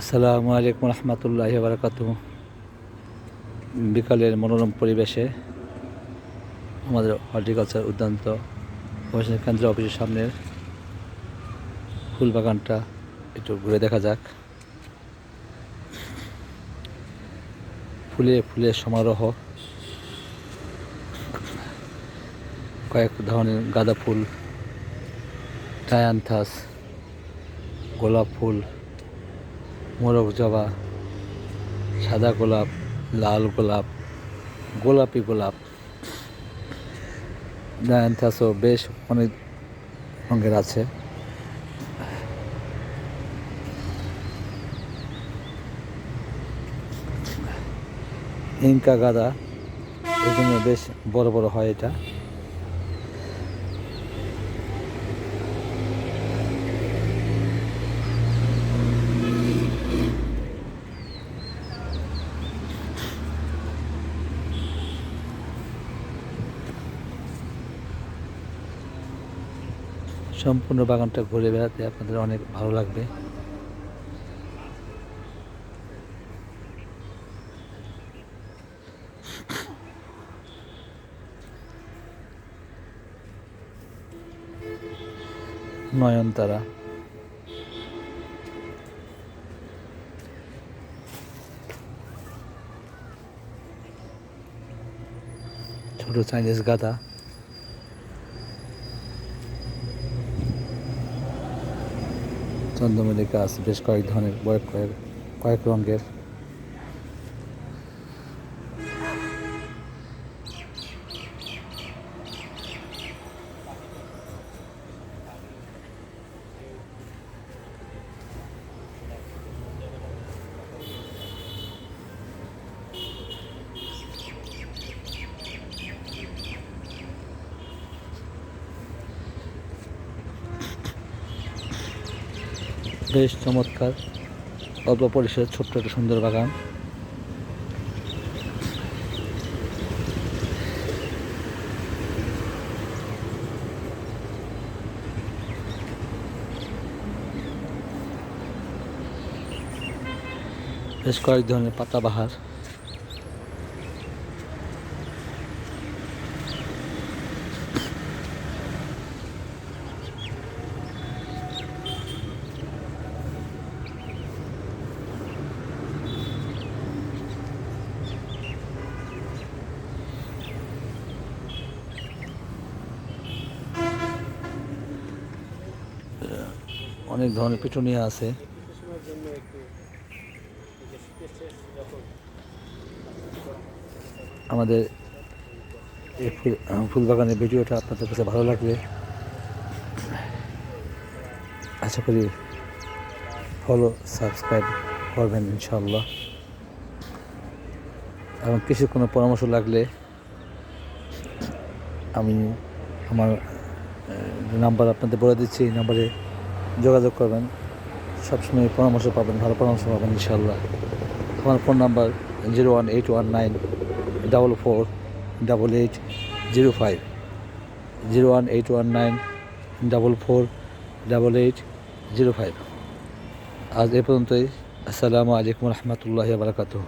আসসালামু আলাইকুম রহমতুল্লাহ বারকাত বিকালের মনোরম পরিবেশে আমাদের হর্টিকালচার উদ্যান্ত গবেষণা কেন্দ্র অফিসের সামনের ফুল বাগানটা একটু ঘুরে দেখা যাক। ফুলে ফুলে সমারোহ। কয়েক ধরনের গাঁদা ফুল, টায়ান্থাস, গোলাপ ফুল মোরগ জবা, সাদা গোলাপ, লাল গোলাপ, গোলাপি গোলাপ। ডায়ান্থাসও বেশ অনেক রঙের আছে। ইনকা গাদা এই জন্য বেশ বড় বড় হয় এটা। সম্পূর্ণ বাগানটা ঘুরে বেড়াতে আপনাদের অনেক ভালো লাগবে। নয়নতারা। ছোট চাইনিজ গাদা। চন্দ্রমল্লিকা আছে বেশ কয়েক ধরনের কয়েক কয়েক রঙের। বেশ চমৎকার। অল্প পরিসরের ছোট্ট একটা সুন্দর বাগান। বেশ কয়েক ধরনের পাতাবাহার। অনেক ধরনের পিটুনিয়া আছে। আমাদের এই ফুল ফুল বাগানের ভিডিওটা আপনাদের কাছে ভালো লাগবে আশা করি ফলো সাবস্ক্রাইব করবেন ইনশাল্লাহ এবং কিছু কোনো পরামর্শ লাগলে আমি আমার নাম্বার আপনাদের বলে দিচ্ছি, এই নাম্বারে যোগাযোগ করবেন। সবসময় পরামর্শ পাবেন, ভালো পরামর্শ পাবেন ইনশাল্লাহ আমার phone number zero one eight one nine double four double eight zero five. Zero one eight one nine double four double eight zero five. আজ এ পর্যন্তই। আসসালামু আলাইকুম রহমতুল্লাহ বারকাতুহ।